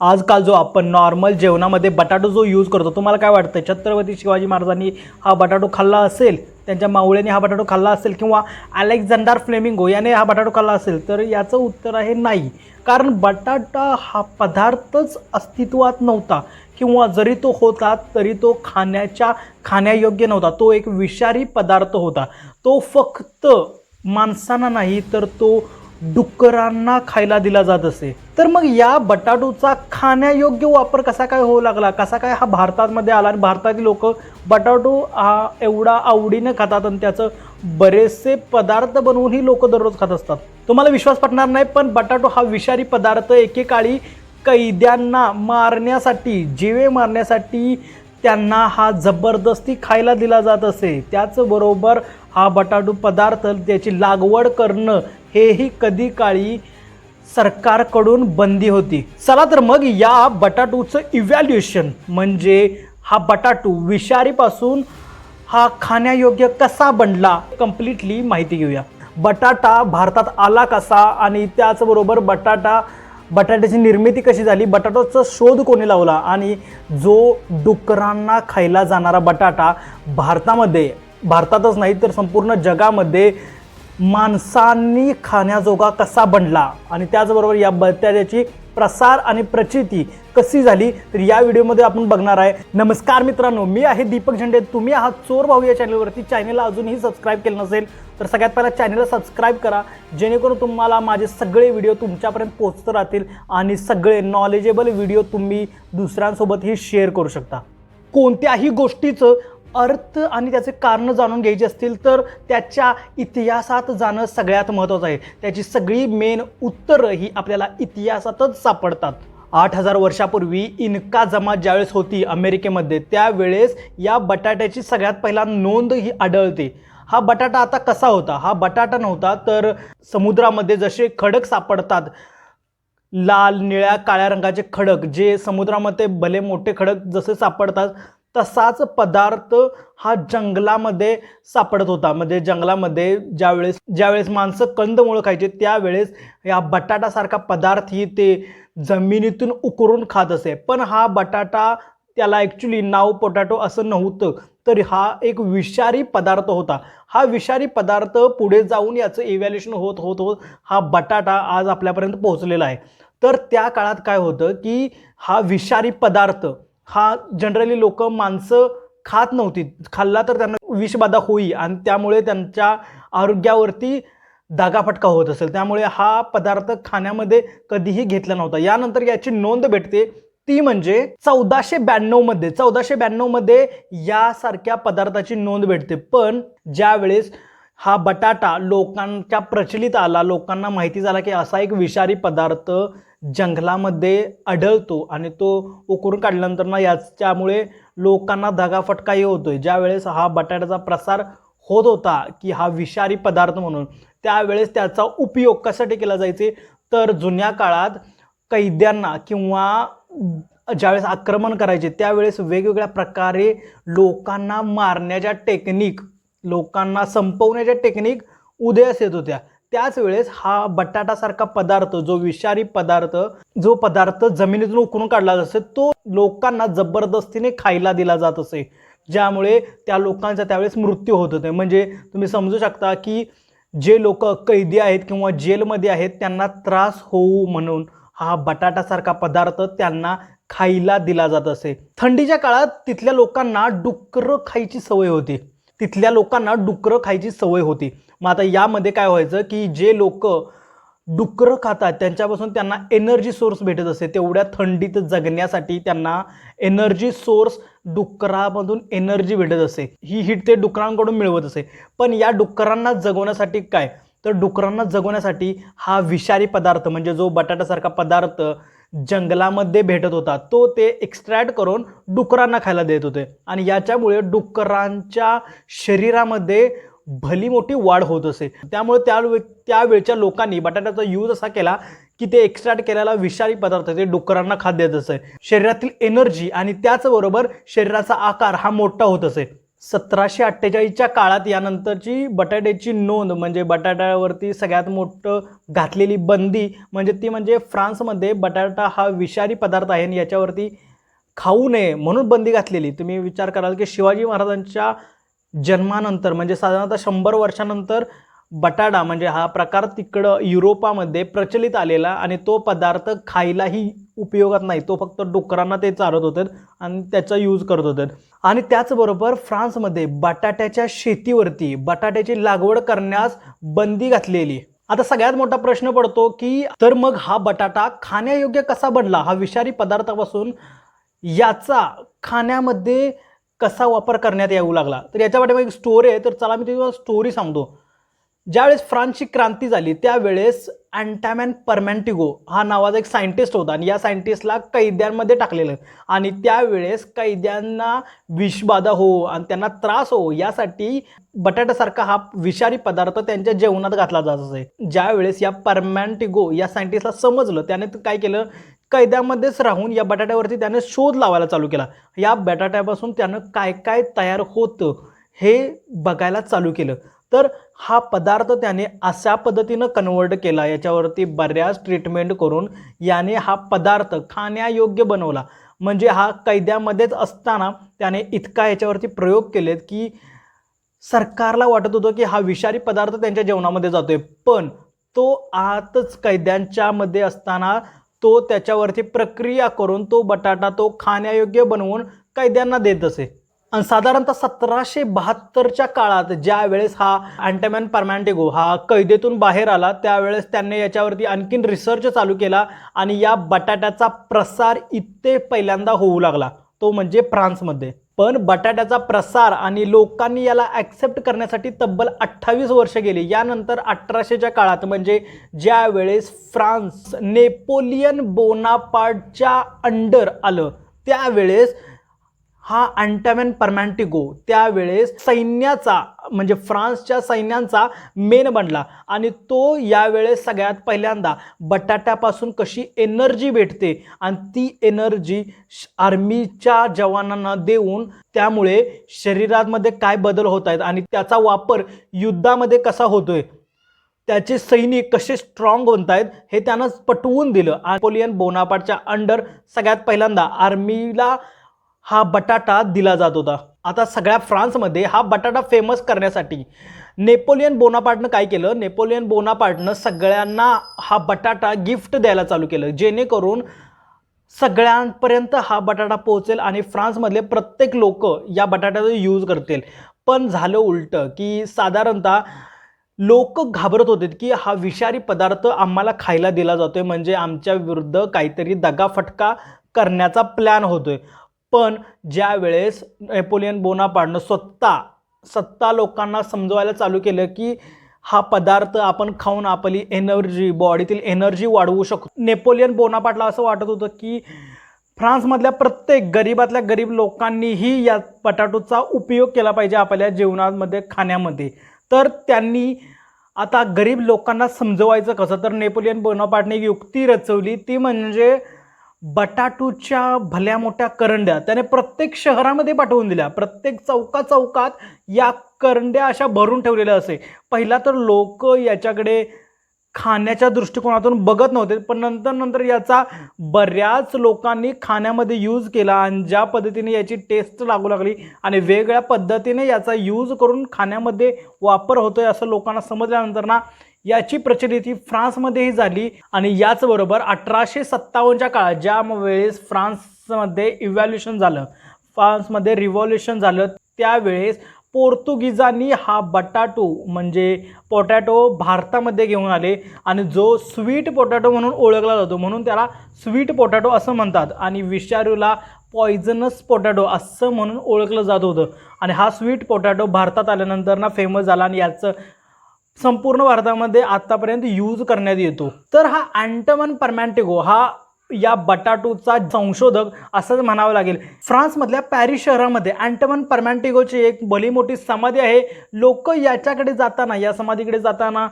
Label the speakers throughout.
Speaker 1: आजकाल जो आपण नॉर्मल जेवणामध्ये बटाटो जो यूज करतो तुम्हाला काय वाटतं छत्रपती शिवाजी महाराजांनी हा बटाटो खाल्ला असेल त्यांच्या मावळ्याने हा बटाटो खाल्ला असेल किंवा अलेक्झांडर फ्लेमिंगो याने हा बटाटो खाल्ला असेल तर याचं उत्तर आहे नाही. कारण बटाटा हा पदार्थच अस्तित्वात नव्हता किंवा जरी तो होता तरी तो खाण्याच्या खाण्यायोग्य नव्हता. तो एक विषारी पदार्थ होता. तो फक्त माणसांना नाही तर तो डुक्करांना खायला दिला जात असे. तर मग या बटाटोचा खाण्यायोग्य वापर कसा काय होऊ लागला? कसा काय हा भारतामध्ये आला? आणि भारतातील लोक बटाटो हा एवढा आवडीनं खातात आणि त्याचं बरेचसे पदार्थ बनवूनही लोक दररोज खात असतात. तुम्हाला विश्वास पटणार नाही पण बटाटो हा विषारी पदार्थ एकेकाळी कैद्यांना मारण्यासाठी जिवे मारण्यासाठी त्यांना हा जबरदस्ती खायला दिला जात असे. त्याचबरोबर हा बटाटो पदार्थ त्याची लागवड करणं हेही कधी काळी सरकारकडून बंदी होती. चला तर मग या बटाटूचं इव्हॅल्युएशन म्हणजे हा बटाटू विषारीपासून हा खाण्यायोग्य कसा बनला कम्प्लिटली माहिती घेऊया. बटाटा भारतात आला कसा आणि त्याचबरोबर बटाटा बटाट्याची निर्मिती कशी झाली बटाट्याचा शोध कोणी लावला आणि जो डुकरांना खायला जाणारा बटाटा भारतामध्ये भारतातच नाही तर संपूर्ण जगामध्ये माणसांनी खाण्याजोगा कसा बनला? आणि त्याचबरोबर या बटाट्याची प्रसार आणि प्रचिती कशी झाली? तर या व्हिडिओमध्ये आपण बघणार आहे. नमस्कार मित्रांनो मी आहे दीपक झेंडे. तुम्ही आहात चोर भाऊ या चॅनलवरती. चॅनलला अजूनही सबस्क्राईब केलं नसेल तर सगळ्यात पहिला चॅनलला सबस्क्राईब करा. जेणेकरून तुम्हाला माझे सगळे व्हिडिओ तुमच्यापर्यंत पोचत राहतील आणि सगळे नॉलेजेबल व्हिडिओ तुम्ही दुसऱ्यांसोबतही शेअर करू शकता. कोणत्याही गोष्टीचं अर्थ आणि त्याचे कारण जाणून घ्यायची असतील तर त्याच्या इतिहासात जाणं सगळ्यात महत्त्वाचं आहे. त्याची सगळी मेन उत्तरं ही आपल्याला इतिहासातच सापडतात. आठ हजार वर्षापूर्वी इनका जमा ज्यावेळेस होती अमेरिकेमध्ये त्यावेळेस या बटाट्याची सगळ्यात पहिला नोंद ही आढळते. हा बटाटा आता कसा होता? हा बटाटा नव्हता तर समुद्रामध्ये जसे खडक सापडतात लाल निळ्या काळ्या रंगाचे खडक जे समुद्रामध्ये भले मोठे खडक जसे सापडतात तसाच पदार्थ हा जंगलामध्ये सापडत होता. म्हणजे जंगलामध्ये ज्यावेळेस ज्यावेळेस माणसं कंदमुळं खायचे त्यावेळेस या बटाटासारखा पदार्थही ते जमिनीतून उकरून खात असे. पण हा बटाटा त्याला ॲक्च्युली नाव पोटॅटो असं नव्हतं तर हा एक विषारी पदार्थ होता. हा विषारी पदार्थ पुढे जाऊन याचं इव्हॅल्युएशन होत होत होत हा बटाटा आज आपल्यापर्यंत पोहोचलेला आहे. तर त्या काळात काय होतं की हा विषारी पदार्थ हा जनरली लोक माणसं खात नव्हती. खाल्ला तर त्यांना विषबाधा होई आणि त्यामुळे त्यांच्या आरोग्यावरती दागाफटका होत असेल. त्यामुळे हा पदार्थ खाण्यामध्ये कधीही घेतला नव्हता. यानंतर याची नोंद भेटते. ती म्हणजे चौदाशे ब्याण्णवमध्ये चौदाशे ब्याण्णवमध्ये यासारख्या पदार्थाची नोंद भेटते. पण ज्यावेळेस हा बटाटा लोकांच्या प्रचलित आला लोकांना माहिती झाला की असा एक विषारी पदार्थ जंगलामध्ये आढळतो आणि तो उकरून काढल्यानंतर ना याच्यामुळे लोकांना धगाफटकाही होतोय. ज्यावेळेस हा बटाट्याचा प्रसार होत होता की हा विषारी पदार्थ म्हणून त्यावेळेस त्याचा उपयोग कशासाठी केला जायचे? तर जुन्या काळात कैद्यांना किंवा ज्यावेळेस आक्रमण करायचे त्यावेळेस वेगवेगळ्या प्रकारे लोकांना मारण्याच्या टेक्निक लोकांना संपवण्याच्या टेक्निक उदयास येत होत्या. त्याच वेळेस हा बटाटासारखा पदार्थ जो विषारी पदार्थ जो पदार्थ जमिनीतून उकरून काढला जात असे तो लोकांना जबरदस्तीने खायला दिला जात असे. ज्यामुळे त्या लोकांचा त्यावेळेस मृत्यू होत होते. म्हणजे तुम्ही समजू शकता की जे लोक कैदी आहेत किंवा जेलमध्ये आहेत त्यांना त्रास होऊ म्हणून हा बटाटासारखा पदार्थ त्यांना खायला दिला जात असे. थंडीच्या काळात तिथल्या लोकांना डुकरं खायची सवय होती. तिथल्या लोकांना डुकरं खायची सवय होती. मग आता यामध्ये काय व्हायचं की जे लोक डुकरं खातात त्यांच्यापासून त्यांना एनर्जी सोर्स भेटत असे तेवढ्या थंडीत जगण्यासाठी त्यांना एनर्जी सोर्स डुकरामधून एनर्जी भेटत असे ही हिट ते डुकरांकडून मिळवत असे पण या डुकरांना जगवण्यासाठी काय? तर डुकरांना जगवण्यासाठी हा विषारी पदार्थ म्हणजे जो बटाट्यासारखा पदार्थ जंगलामध्ये भेटत होता तो ते एक्स्ट्रॅक्ट करून डुकरांना खायला देत होते. आणि याच्यामुळे डुकरांच्या शरीरामध्ये भली मोठी वाढ होत असे. त्यामुळे त्या त्यावेळच्या लोकांनी बटाट्याचा यूज असा केला की ते एक्स्ट्रॅक्ट केलेला विषारी पदार्थ ते डुकरांना खाद्य देत असे. शरीरातील एनर्जी आणि त्याचबरोबर शरीराचा आकार हा मोठा होत असे. सतराशे अठ्ठेचाळीसच्या काळात यानंतरची बटाट्याची नोंद म्हणजे बटाट्यावरती सगळ्यात मोठं घातलेली बंदी म्हणजे ती म्हणजे फ्रान्समध्ये बटाटा हा विषारी पदार्थ आहे आणि याच्यावरती खाऊ नये म्हणून बंदी घातलेली. तुम्ही विचार कराल की शिवाजी महाराजांच्या जन्मानंतर म्हणजे साधारणतः शंभर वर्षानंतर बटाटा म्हणजे हा प्रकार तिकडं युरोपामध्ये प्रचलित आलेला आणि तो पदार्थ खायलाही उपयोगात नाही. तो फक्त डुकरांना ते चारत होते आणि त्याचा यूज करत होते. आणि त्याचबरोबर फ्रान्समध्ये बटाट्याच्या शेतीवरती बटाट्याची लागवड करण्यास बंदी घातलेली. आता सगळ्यात मोठा प्रश्न पडतो की तर मग हा बटाटा खाण्यायोग्य कसा बनला? हा विषारी पदार्थापासून याचा खाण्यामध्ये कसा वापर करण्यात येऊ लागला? तर याच्या पाठीमागे एक स्टोरी आहे तर चला मी तुम्हाला स्टोरी सांगतो. ज्यावेळेस फ्रान्सची क्रांती झाली त्यावेळेस अँटॅमॅन परमॅन्टिगो हा नावाचा एक सायंटिस्ट होता आणि या सायंटिस्टला कैद्यांमध्ये टाकलेलं आणि त्यावेळेस कैद्यांना विषबाधा हो आणि त्यांना त्रास हो यासाठी बटाट्यासारखा हा विषारी पदार्थ त्यांच्या जेवणात घातला जात असे. ज्यावेळेस या परमॅन्टिगो या सायंटिस्टला समजलं त्याने काय केलं? कैद्यामध्येच राहून या बटाट्यावरती त्याने शोध लावायला चालू केला. या बटाट्यापासून त्यानं काय काय तयार होतं हे बघायला चालू केलं. तर हा पदार्थ त्याने अशा पद्धतीनं कन्वर्ट केला. याच्यावरती बऱ्याच ट्रीटमेंट करून याने हा पदार्थ खाण्यायोग्य बनवला. म्हणजे हा कैद्यामध्येच असताना त्याने इतका याच्यावरती प्रयोग केलेत की सरकारला वाटत होतं की हा विषारी पदार्थ त्यांच्या जेवणामध्ये जातोय. पण तो आतच कैद्यांच्यामध्ये असताना तो त्याच्यावरती प्रक्रिया करून तो बटाटा तो खाण्यायोग्य बनवून कैद्यांना देत असे. आणि साधारणतः सतराशे बहात्तरच्या काळात ज्या वेळेस हा अँटमॅन परमॅन्टिगो हा कैदेतून बाहेर आला त्यावेळेस त्यांनी याच्यावरती आणखीन रिसर्च चालू केला आणि या बटाट्याचा प्रसार इथे पहिल्यांदा होऊ लागला. तो म्हणजे फ्रान्समध्ये. पण बटाट्याचा प्रसार आणि लोकांनी याला ॲक्सेप्ट करण्यासाठी तब्बल अठ्ठावीस वर्ष गेली. यानंतर अठराशेच्या काळात म्हणजे ज्यावेळेस फ्रान्स नेपोलियन बोनापार्टच्या अंडर आलं त्यावेळेस हा अँटॅमॅन परमॅन्टिगो त्यावेळेस सैन्याचा म्हणजे फ्रान्सच्या सैन्यांचा मेन बनला. आणि तो यावेळेस सगळ्यात पहिल्यांदा बटाट्यापासून कशी एनर्जी भेटते आणि ती एनर्जी आर्मीच्या जवानांना देऊन त्यामुळे शरीरामध्ये काय बदल होत आहेत आणि त्याचा वापर युद्धामध्ये कसा होतोय त्याचे सैनिक कसे स्ट्रॉंग बनत आहेत हे त्यानं पटवून दिलं. नेपोलियन बोनापाटच्या अंडर सगळ्यात पहिल्यांदा आर्मीला हा बटाटा दिला जात होता. आता सगळ्या फ्रान्समध्ये हा बटाटा फेमस करण्यासाठी नेपोलियन बोनापार्टनं काय केलं? नेपोलियन बोनापार्टनं सगळ्यांना हा बटाटा गिफ्ट द्यायला चालू केलं. जेणेकरून सगळ्यांपर्यंत हा बटाटा पोहोचेल आणि फ्रान्समधले प्रत्येक लोक या बटाट्याचा यूज करतील. पण झालं उलटं की साधारणतः लोक घाबरत होते की हा विषारी पदार्थ आम्हाला खायला दिला जातोय. म्हणजे आमच्या विरुद्ध काहीतरी दगाफटका करण्याचा प्लॅन होतोय. पण ज्या वेळेस नेपोलियन बोनापाडनं स्वतः सत्ता लोकांना समजवायला चालू केलं की हा पदार्थ आपण खाऊन आपली एनर्जी बॉडीतील एनर्जी वाढवू शकतो. नेपोलियन बोनापाटला असं वाटत होतं की फ्रान्समधल्या प्रत्येक गरीबातल्या गरीब लोकांनीही या बटाटोचा उपयोग केला पाहिजे आपल्या जेवणामध्ये खाण्यामध्ये. तर त्यांनी आता गरीब लोकांना समजवायचं कसं? तर नेपोलियन बोनापाटने एक युक्ती रचवली. ती म्हणजे बटाटूच्या भल्या मोठ्या करंड्या त्याने प्रत्येक शहरामध्ये पाठवून दिल्या. प्रत्येक चौका चौकात या करंड्या अशा भरून ठेवलेल्या असे. पहिला तर लोक याच्याकडे खाण्याच्या दृष्टिकोनातून बघत नव्हते पण नंतर नंतर याचा बऱ्याच लोकांनी खाण्यामध्ये यूज केला आणि ज्या पद्धतीने याची टेस्ट लागू लागली आणि वेगळ्या पद्धतीने याचा यूज करून खाण्यामध्ये वापर होतोय असं लोकांना समजल्यानंतर ना याची प्रचलिती फ्रान्समध्येही झाली आणि याचबरोबर अठराशे सत्तावन्नच्या काळात ज्या वेळेस फ्रान्समध्ये इव्हॅल्युशन झालं फ्रान्समध्ये रिव्हॉल्युशन झालं त्यावेळेस पोर्तुगीजांनी हा बटाटो म्हणजे पोटॅटो भारतामध्ये घेऊन आले आणि जो स्वीट पोटॅटो म्हणून ओळखला जातो म्हणून त्याला स्वीट पोटॅटो असं म्हणतात आणि विषारूला पॉयझनस पोटॅटो असं म्हणून ओळखलं जात होतं. आणि हा स्वीट पोटॅटो भारतात आल्यानंतर ना फेमस झाला आणि याचं संपूर्ण भारतामध्ये आतापर्यंत यूज करण्यात येतो. तर हा अँटमन परमॅन्टिगो हा या बटाटोचा संशोधक असंच म्हणावं लागेल. फ्रान्समधल्या पॅरिस शहरामध्ये अँटमन परमॅन्टिगोची एक भली मोठी समाधी आहे. लोक याच्याकडे जाताना या समाधीकडे जाताना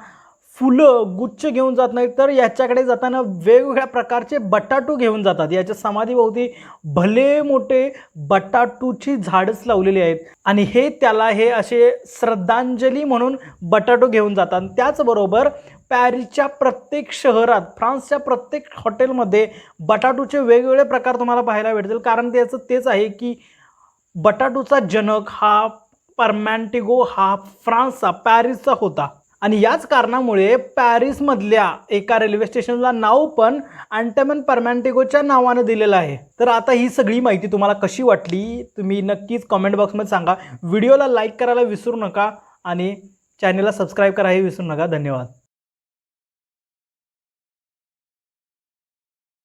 Speaker 1: फुलं गुच्छ घेऊन जात नाहीत तर याच्याकडे जाताना वेगवेगळ्या प्रकारचे बटाटू घेऊन जातात. याच्या समाधीभोवती भले मोठे बटाटूची झाडच लावलेली आहेत आणि हे त्याला हे असे श्रद्धांजली म्हणून बटाटू घेऊन जातात. त्याचबरोबर पॅरिसच्या प्रत्येक शहरात फ्रान्सच्या प्रत्येक हॉटेलमध्ये बटाटूचे वेगवेगळे प्रकार तुम्हाला पाहायला भेटतील. कारण त्याचं तेच आहे की बटाटूचा जनक हा परमॅन्टिगो हा फ्रान्सचा पॅरिसचा होता. आणि याच कारणामुळे पॅरिसमधल्या एका रेल्वे स्टेशनला नाव पण अँटमन परमॅन्टेगोच्या नावानं दिलेलं आहे. तर आता ही सगळी माहिती तुम्हाला कशी वाटली तुम्ही नक्कीच कॉमेंट बॉक्समध्ये सांगा. व्हिडिओला लाईक करायला विसरू नका आणि चॅनलला सबस्क्राईब करायला विसरू नका. धन्यवाद.